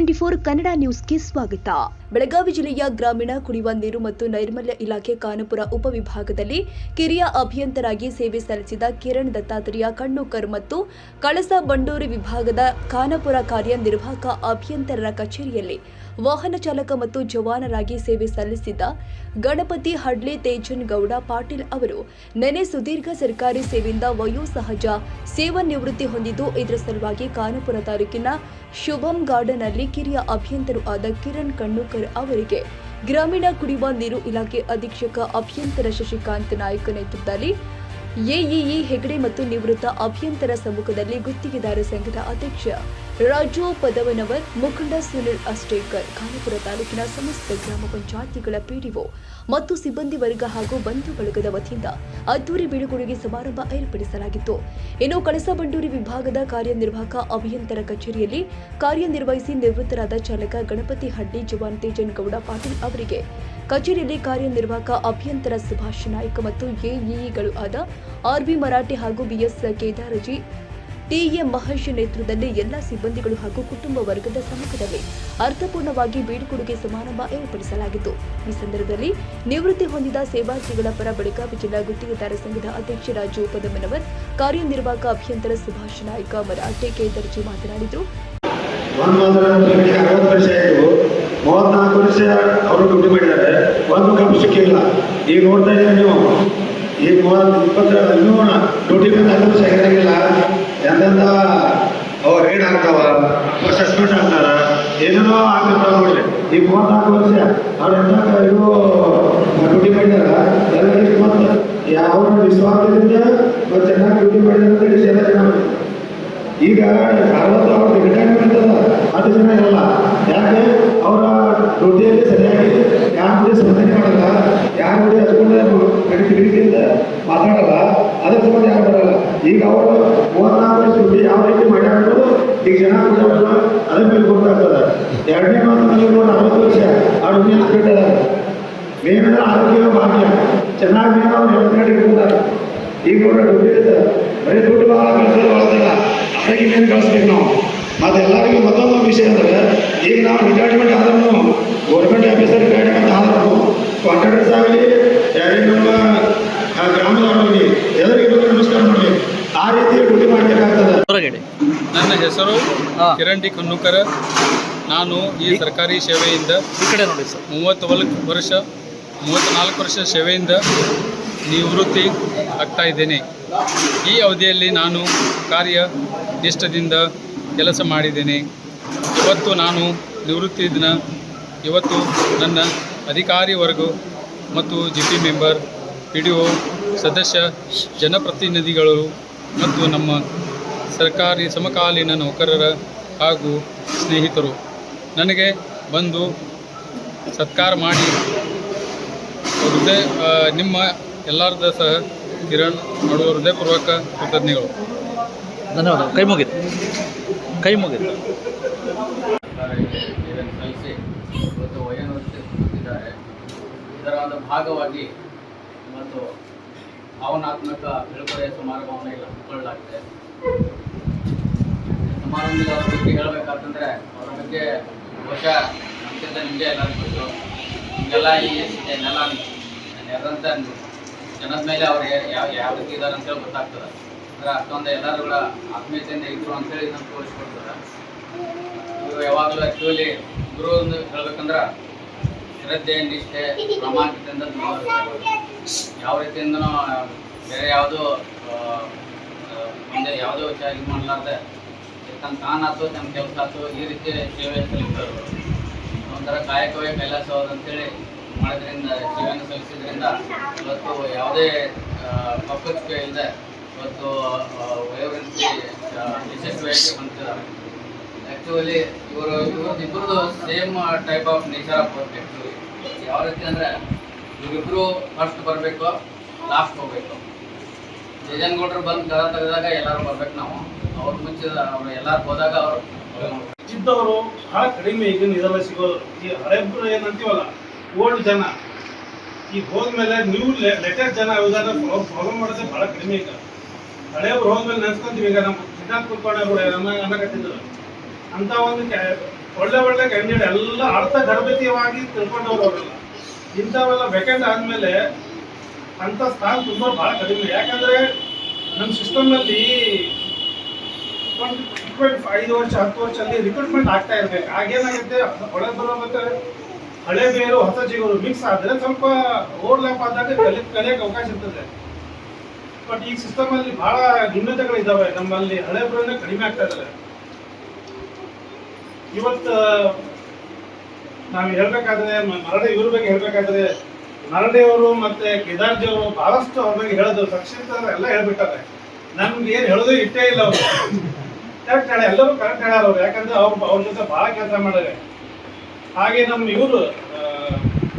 Twenty four Kannada ನ್ಯೂಸ್ಗೆ ಸ್ವಾಗತ. ಬೆಳಗಾವಿ ಜಿಲ್ಲೆಯ ಗ್ರಾಮೀಣ ಕುಡಿಯುವ ನೀರು ಮತ್ತು ನೈರ್ಮಲ್ಯ ಇಲಾಖೆ ಕಾನಪುರ ಉಪವಿಭಾಗದಲ್ಲಿ ಕಿರಿಯ ಅಭಿಯಂತರಾಗಿ ಸೇವೆ ಸಲ್ಲಿಸಿದ ಕಿರಣ್ ದತ್ತಾತ್ರೇಯ, ಕಣ್ಣುಕರ್ ಮತ್ತು ಕಳಸ ಬಂಡೂರಿ ವಿಭಾಗದ ಖಾನಪುರ ಕಾರ್ಯನಿರ್ವಾಹಕ ಅಭಿಯಂತರರ ಕಚೇರಿಯಲ್ಲಿ ವಾಹನ ಚಾಲಕ ಮತ್ತು ಜವಾನರಾಗಿ ಸೇವೆ ಸಲ್ಲಿಸಿದ್ದ ಗಣಪತಿ ಹಡ್ಲೆ ತೇಜನ್ ಗೌಡ ಪಾಟೀಲ್ ಅವರು ನೆನೆ ಸುದೀರ್ಘ ಸರ್ಕಾರಿ ಸೇವೆಯಿಂದ ವಯೋಸಹಜ ಸೇವಾ ನಿವೃತ್ತಿ ಹೊಂದಿದ್ದು, ಇದರ ಸಲುವಾಗಿ ಕಾನಪುರ ತಾಲೂಕಿನ ಶುಭಂ ಗಾರ್ಡನ್ನಲ್ಲಿ ಕಿರಿಯ ಅಭಿಯಂತರು ಆದ ಕಿರಣ್ ಕಣ್ಣುಕರ್ ಅವರಿಗೆ ಗ್ರಾಮೀಣ ಕುಡಿಯುವ ನೀರು ಇಲಾಖೆ ಅಧೀಕ್ಷಕ ಅಭಿಯಂತರ ಶಶಿಕಾಂತ್ ನಾಯಕ್ ನೇತೃತ್ವದಲ್ಲಿ ಎಇಇ ಹೆಗಡೆ ಮತ್ತು ನಿವೃತ್ತ ಅಭಿಯಂತರ ಸಮ್ಮುಖದಲ್ಲಿ ಗುತ್ತಿಗೆದಾರ ಸಂಘದ ಅಧ್ಯಕ್ಷ ರಾಜು ಪದವನವರ್ ಮುಖಂಡ ಸುನಿಲ್ ಅಸ್ಟೇಕರ್ ಖಾನಾಪುರ ತಾಲೂಕಿನ ಸಮಸ್ತ ಗ್ರಾಮ ಪಂಚಾಯತಿಗಳ ಪಿಡಿಒ ಮತ್ತು ಸಿಬ್ಬಂದಿ ವರ್ಗ ಹಾಗೂ ಬಂಧು ಬಳಗದ ವತಿಯಿಂದ ಅದ್ದೂರಿ ಬೀಳುಕೊಡುಗೆ ಸಮಾರಂಭ ಏರ್ಪಡಿಸಲಾಗಿತ್ತು. ಇನ್ನು ಕಳಸಾ ಬಂಡೂರಿ ವಿಭಾಗದ ಕಾರ್ಯನಿರ್ವಾಹಕ ಅಭಿಯಂತರ ಕಚೇರಿಯಲ್ಲಿ ಕಾರ್ಯನಿರ್ವಹಿಸಿ ನಿವೃತ್ತರಾದ ಚಾಲಕ ಗಣಪತಿ ಹಡ್ಡಿ ಜವಾನ್ ತೇಜನ್ ಗೌಡ ಪಾಟೀಲ್ ಅವರಿಗೆ ಕಚೇರಿಯಲ್ಲಿ ಕಾರ್ಯನಿರ್ವಾಹಕ ಅಭಿಯಂತರ ಸುಭಾಷ್ ನಾಯ್ಕ ಮತ್ತು ಎಇಇಗಳು ಆದ ಆರ್ಬಿ ಮರಾಠಿ ಹಾಗೂ ಬಿಎಸ್ ಕೇದಾರಜಿ ಟಿಎಂ ಮಹರ್ಷಿ ನೇತೃತ್ವದಲ್ಲಿ ಎಲ್ಲ ಸಿಬ್ಬಂದಿಗಳು ಹಾಗೂ ಕುಟುಂಬ ವರ್ಗದ ಸಮ್ಮುಖದಲ್ಲಿ ಅರ್ಥಪೂರ್ಣವಾಗಿ ಬೀಳ್ಕೊಡುಗೆ ಸಮಾರಂಭ ಏರ್ಪಡಿಸಲಾಗಿತ್ತು. ಈ ಸಂದರ್ಭದಲ್ಲಿ ನಿವೃತ್ತಿ ಹೊಂದಿದ ಸೇವಾರ್ಥಿಗಳ ಪರ ಬೆಳಗಾವಿ ಜಿಲ್ಲಾ ಗುತ್ತಿಗೆದಾರ ಸಂಘದ ಅಧ್ಯಕ್ಷ ರಾಜು ಪದಮನವರ್, ಕಾರ್ಯನಿರ್ವಾಹಕ ಅಭಿಯಂತರ ಸುಭಾಷ್ ನಾಯ್ಕ ಮರಾಠೆ ಕೇದರ್ಜಿ ಮಾತನಾಡಿದರು. ವರ್ಷ ಅವರು ಒಂದು ಈಗ ನೋಡ್ತಾ ಇದ್ದೀರಾ ನೀವು? ಈಗ ಮೂವತ್ತು ಇಪ್ಪತ್ತು ಇನ್ನೂ ಡ್ಯೂಟಿ ಮೇಲೆ ಹತ್ತು ವರ್ಷ ಎಂತೆಂಥ ಅವ ರೇಡ್ ಆಗ್ತಾವ? ಸಸ್ಪೆಂಡ್ ಆಗ್ತಾರ? ಏನೇನೋ ಆಗ್ತಿರ್ತಾವ ನೋಡ್ರಿ. ಈಗ ಮೂವತ್ನಾಲ್ಕು ವರ್ಷ. ಅವ್ರು ಎಂತ ಇದು ಡ್ಯೂಟಿ ಮಾಡಿದಾರ. ಎಲ್ಲ ಇಷ್ಟು ಮತ್ತು ಯಾವ ವಿಶ್ವಾಸದಿಂದ ಅವ್ರು ಚೆನ್ನಾಗಿ ಡ್ಯೂಟಿ ಮಾಡ್ಯಾರ ಅಂತ ಹೇಳಿ ಎಲ್ಲ ಜನ ಈಗ ಅರವತ್ತು, ಅವ್ರ ರಿಟೈರ್ಮೆಂಟ್ ಅದ ಅದು ಜನ ಇರಲ್ಲ. ಯಾಕೆ? ಅವರ ಡ್ಯೂಟಿಯಲ್ಲಿ ಸರಿಯಾಗಿ ಯಾರ ಸ್ಪಂದನೆ ಮಾಡಲ್ಲ, ಯಾರ ಜೊತೆ ಹಚ್ಕೊಂಡು ಮಾತಾಡಲ್ಲ. ಅದ್ರ ಸಂಬಂಧ ಯಾರು ಬರಲ್ಲ. ಈಗ ಅವರು ಮೂವತ್ನಾಲ್ಕು ವರ್ಷ ಯಾವ ರೀತಿ ಮಾಡ್ಯಾರು ಈಗ ಜನ ಕೊಡೋಲ್ಲ ಅದ್ರ ಮೇಲೆ ಗೊತ್ತಾಗ್ತದೆ. ಎರಡನೇ ಮಾತು ನನಗೆ ನೋಡಿ ಅರವತ್ತು ವರ್ಷ. ಅವ್ರ ಮೇಲೆ ಮೇನ್ ಅಂದ್ರೆ ಆರೋಗ್ಯ ಭಾಗ್ಯ. ಚೆನ್ನಾಗಿ ಮೇನ್ ಅವ್ರು ಎರಡು ಕಾರ್ಡ್ ಇಟ್ಕೊಂಡಾರ ಈಗ ನೋಡ್ರಿ ದುಡ್ಡು ಇರುತ್ತೆ. ಬರೀ ದುಡ್ಡು ಭಾಳ ಕಳ್ಸೋದು ಬಳಸಲ್ಲ ಅದಕ್ಕೆ ಇನ್ನೇನು ಕಳಿಸ್ಬೇಕು ನಾವು? ಮತ್ತು ಎಲ್ಲರಿಗೂ ಮತ್ತೊಂದು ವಿಷಯ ಅಂದರೆ ಈಗ ನಾವು ರಿಟೈರ್ಮೆಂಟ್ ಆದ್ರೂ ಗೌರ್ಮೆಂಟ್ ಆಫೀಸರ್ ರಿಟೈರ್ಮೆಂಟ್ ಆದ್ರೂ ಕಾಂಟ್ರಾಕ್ಟರ್ಸ್ ಆಗಲಿ ಯಾರೇ ನಮ್ಮ ಆ, ಗ್ರಾಮದವರಾಗಲಿ ಎಲ್ಲರಿಗೂ ನಮಸ್ಕಾರ ಮಾಡಲಿ. ಆ ರೀತಿ ಡ್ಯೂಟಿ ಮಾಡಬೇಕಾಗ್ತದೆ. ಹೊರಗಡೆ. ನನ್ನ ಹೆಸರು. ಕಿರಣ್ ಡಿ ಕುನ್ನುಕರ. ನಾನು ಈ ಸರ್ಕಾರಿ ಸೇವೆಯಿಂದ ಈ ಕಡೆ ನೋಡಿ ಸರ್. ಮೂವತ್ತು ವರ್ಷ ಮೂವತ್ತ್ನಾಲ್ಕು ವರ್ಷ ಸೇವೆಯಿಂದ ನಿವೃತ್ತಿ ಆಗ್ತಾ ಇದ್ದೇನೆ. ಈ ಅವಧಿಯಲ್ಲಿ ನಾನು ಕಾರ್ಯ ನಿಷ್ಠದಿಂದ ಕೆಲಸ ಮಾಡಿದ್ದೇನೆ. ಇವತ್ತು ನಾನು ನಿವೃತ್ತಿ ದಿನ. ಇವತ್ತು ನನ್ನ ಅಧಿಕಾರಿ ವರ್ಗ ಮತ್ತು G P member P D O ಸದಸ್ಯ ಜನಪ್ರತಿನಿಧಿಗಳು ಮತ್ತು ನಮ್ಮ ಸರ್ಕಾರಿ ಸಮಕಾಲೀನ ನೌಕರರ ಹಾಗೂ ಸ್ನೇಹಿತರು ನನಗೆ ಬಂದು ಸತ್ಕಾರ ಮಾಡಿ ಹೃದಯ ನಿಮ್ಮ ಎಲ್ಲರದ ಸಹ ಕಿರಣ್ ಮಾಡುವ ಹೃದಯಪೂರ್ವಕ ಕೃತಜ್ಞಗಳು. ಧನ್ಯವಾದ ಕೈ ಮುಗಿತು. ಕೈ ಮುಗಿತು. ಸಲ್ಲಿಸಿ ಇವತ್ತು ಇದರ ಭಾಗವಾಗಿ ಮತ್ತು ಭಾವನಾತ್ಮಕ ಬೀಳ್ಕೊಡುಗೆ ಸಮಾರಂಭವನ್ನು ಇಲ್ಲಿ ಹಮ್ಮಿಕೊಳ್ಳಲಾಗಿದೆ. ಸಮಾರಂಭದ ಬಗ್ಗೆ ಹೇಳಬೇಕಾತಂದ್ರೆ ಅವರ ಬಗ್ಗೆ ಬಹುಶಃ ನಮ್ಗಿಂತ ನಿಮಗೆ ಎಲ್ಲರಿಗೂ ಗೊತ್ತು. ಹಿಂಗೆಲ್ಲ ಈ ನೆಲ ನೆಲದಂತ ಜನದ ಮೇಲೆ ಅವ್ರು ಯಾವ ಯಾವ ರೀತಿ ಇದ್ದಾರೆ ಅಂತೇಳಿ ಗೊತ್ತಾಗ್ತದೆ. ಅಂದ್ರೆ ಅಷ್ಟೊಂದು ಎಲ್ಲರೂ ಕೂಡ ಆತ್ಮೀಯತೆಯಿಂದ ಇದ್ರು ಅಂತೇಳಿ ಇದನ್ನು ತೋರಿಸ್ಕೊಡ್ತಾರೆ ಇವರು ಯಾವಾಗಲೂ ಆ್ಯಕ್ಚುಲಿ ಗುರು ಹೇಳ್ಬೇಕಂದ್ರೆ ಶ್ರದ್ಧೆ ನಿಷ್ಠೆ ಪ್ರಾಮಾಣಿಕತೆಯಿಂದ ಯಾವ ರೀತಿಯಿಂದನೂ ಬೇರೆ ಯಾವುದೋ ಮುಂದೆ ಯಾವುದೋ ವಿಚಾರ ಇದು ಮಾಡಲಾರ್ದೆ ತನ್ನ ತಾನಾತು ತನ್ನ ಕೆಲಸ ಆಯ್ತು ಈ ರೀತಿ ಸೇವೆ ಸಲ್ಲಿಸೋರು ಒಂಥರ ಕಾಯಕವೇ ಕೈಲಾಸ ಅಂತೇಳಿ ಮಾಡೋದ್ರಿಂದ, ಸೇವೆಯನ್ನು ಸಲ್ಲಿಸಿದ್ರಿಂದ ಇವತ್ತು ಯಾವುದೇ ಪಕ್ಕಕ್ಕೆ ಇಲ್ಲದೆ ಇವತ್ತು ವಯೋವೃತ್ತಿ ಯಶಸ್ವಿಯಾಗಿ ಹೊಂದಿದ್ದಾರೆ ಆ್ಯಕ್ಚುಲಿ ಇವರು ಇವ್ರದ್ದು same type of nature of work actually ಯಾವ ರೀತಿ ಅಂದರೆ ಇವರಿಬ್ಬರು ಫಸ್ಟ್ ಬರಬೇಕು ಲಾಸ್ಟ್ ಹೋಗಬೇಕು. ಜಯಜನ್ಗೌಡರು ಬಂದು ಕರ ತೆಗೆದಾಗ ಎಲ್ಲರೂ ಬರ್ಬೇಕು ನಾವು. ಅವ್ರ ಮುಂಚೆ ಅವ್ರು ಎಲ್ಲರೂ ಹೋದಾಗ ಅವರು ಇದ್ದವರು ಬಹಳ ಕಡಿಮೆ ಈಗಿನ ಇದೆಲ್ಲ ಸಿಗೋದು. ಈ ಹಳೆಬ್ರು ಏನಂತೀವಲ್ಲ ಓಲ್ಡ್ ಜನ. ಈಗ ಹೋದ್ಮೇಲೆ ನ್ಯೂ ಲೆಟರ್ ಜನ ಇವಾಗ ಫಾಲೋ ಮಾಡೋದೇ ಬಹಳ ಕಡಿಮೆ ಈಗ. ಹಳೆಯವ್ರು ಹೋದ್ಮೇಲೆ ನೆನ್ಸ್ಕೊಂತೀವಿ ಈಗ ನಮ್ಮ ಸಿದ್ಧಾರ್ಥ ಕುರ್ಪಾಡೆ ಅವರು ಅನ್ನಕತ್ತಿದ್ರು ಅಂತ ಒಂದು ಒಳ್ಳೆ ಒಳ್ಳೆ ಕ್ಯಾಂಡಿಡೇಟ್ ಎಲ್ಲ ಅರ್ಥ ಗರ್ಭಿತವಾಗಿ ತಿಳ್ಕೊಂಡವ್ರು ಅವರೆಲ್ಲ. ಇಂಥವೆಲ್ಲ ವೆಕೆಂಟ್ ಆದ್ಮೇಲೆ ಅಂತ ಸ್ಥಾನ ತುಂಬಾ ಬಹಳ ಕಡಿಮೆ. ಯಾಕಂದ್ರೆ ನಮ್ಮ ಸಿಸ್ಟಮ್ನಲ್ಲಿ ನಲ್ಲಿ ಐದು ವರ್ಷ, ಹತ್ತು ವರ್ಷದಲ್ಲಿ ರಿಕ್ರೂಟ್ಮೆಂಟ್ ಆಗ್ತಾ ಇರ್ಬೇಕು. ಆಗೇನಾಗುತ್ತೆ ಹೊಳೆ ಬರೋ ಮತ್ತೆ ಹಳೆ ಬೇರು, ಹೊಸ ಜೀವರು ಮಿಕ್ಸ್ ಆದ್ರೆ ಸ್ವಲ್ಪ ಓವರ್ಲ್ಯಾಪ್ ಆದಾಗ ಕಲಿ, ಕಲಿಯಕ್ಕೆ ಅವಕಾಶ ಇರ್ತದೆ. ಬಟ್ ಈ ಸಿಸ್ಟಮ್ ಅಲ್ಲಿ ಬಹಳ ನ್ಯೂನತೆಗಳಿದ್ದಾವೆ ನಮ್ಮಲ್ಲಿ. ಹಳೆ ಬರೋನೇ ಕಡಿಮೆ ಆಗ್ತಾ ಇದ್ದಾರೆ ಇವತ್ತು, ನಾವು ಹೇಳ್ಬೇಕಾದ್ರೆ ಮರಡಿ ಇವ್ರ ಬಗ್ಗೆ ಹೇಳ್ಬೇಕಾದ್ರೆ ಮರಡಿಯವರು ಮತ್ತೆ ಕೇದಾರ್ಜಿ ಅವರು ಬಹಳಷ್ಟು ಅವ್ರ ಬಗ್ಗೆ ಹೇಳೋದು, ಸಂಕ್ಷಿಪ್ತ ಎಲ್ಲ ಹೇಳ್ಬಿಟ್ಟಾರೆ. ನಮ್ಗೆ ಏನು ಹೇಳೋದು ಇಟ್ಟೇ ಇಲ್ಲ ಅವರು. ಕರೆಕ್ಟ್ ಹೇಳ, ಎಲ್ಲರೂ ಕರೆಕ್ಟ್ ಹೇಳಾರ ಅವ್ರು. ಯಾಕಂದ್ರೆ ಅವ್ರ ಅವ್ರ ಜೊತೆ ಬಹಳ ಕೆಲಸ ಮಾಡಿದ್ರೆ ಹಾಗೆ ನಮ್ಮ ಇವರು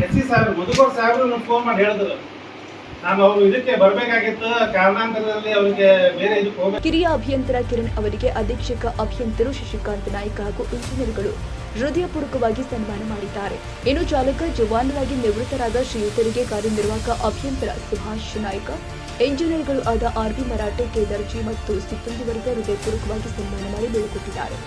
ಎಸ್ ಸಿ ಸಾಹೇಬ್ರು ಮಧುಕರ್ ಸಾಹೇಬ್ರು ಫೋನ್ ಮಾಡಿ ಹೇಳಿದ್ರು. ಕಿರಿಯ ಅಭಿಯಂತರ ಕಿರಣ್ ಅವರಿಗೆ ಅಧೀಕ್ಷಕ ಅಭಿಯಂತರು ಶಶಿಕಾಂತ್ ನಾಯ್ಕ ಹಾಗೂ ಇಂಜಿನಿಯರ್ಗಳು ಹೃದಯಪೂರ್ವಕವಾಗಿ ಸನ್ಮಾನ ಮಾಡಿದ್ದಾರೆ. ಇನ್ನು ಚಾಲಕ ಜವಾನರಾಗಿ ನಿವೃತ್ತರಾದ ಶ್ರೀಯುತರಿಗೆ ಕಾರ್ಯನಿರ್ವಾಹಕ ಅಭಿಯಂತರ ಸುಭಾಷ್ ನಾಯ್ಕ, ಇಂಜಿನಿಯರ್ಗಳು ಆದ ಆರ್ ಬಿ ಮರಾಠೆ ಕೇದರ್ಜಿ ಮತ್ತು ಸಿಬ್ಬಂದಿ ವರ್ಗ ಹೃದಯಪೂರ್ವಕವಾಗಿ ಸನ್ಮಾನ ಮಾಡಿ ಬೀಳ್ಕೊಟ್ಟಿದ್ದಾರೆ.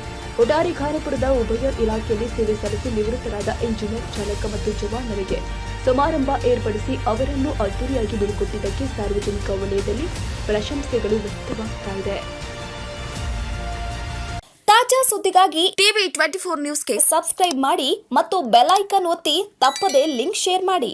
ಒಟಾರಿ ಖಾನಪುರದ ಉಭಯ ಇಲಾಖೆಯಲ್ಲಿ ಸೇವೆ ಸಲ್ಲಿಸಿ ನಿವೃತ್ತರಾದ ಇಂಜಿನಿಯರ್, ಚಾಲಕ ಮತ್ತು ಜವಾನರಿಗೆ ಸಮಾರಂಭ ಏರ್ಪಡಿಸಿ ಅವರನ್ನು ಅದ್ದೂರಿಯಾಗಿ ಬೀಳ್ಕೊಟ್ಟಿದ್ದಕ್ಕೆ ಸಾರ್ವಜನಿಕ ವಲಯದಲ್ಲಿ ಪ್ರಶಂಸೆಗಳು ವ್ಯಕ್ತವಾಗ್ತಾ ಇದೆ. ತಾಜಾ ಸುದ್ದಿಗಾಗಿ ಟಿವಿ ಟ್ವೆಂಟಿ ಫೋರ್ ನ್ಯೂಸ್ಗೆ ಸಬ್ಸ್ಕ್ರೈಬ್ ಮಾಡಿ ಮತ್ತು ಬೆಲ್ ಐಕನ್ ಒತ್ತಿ ತಪ್ಪದೇ ಲಿಂಕ್ ಶೇರ್ ಮಾಡಿ.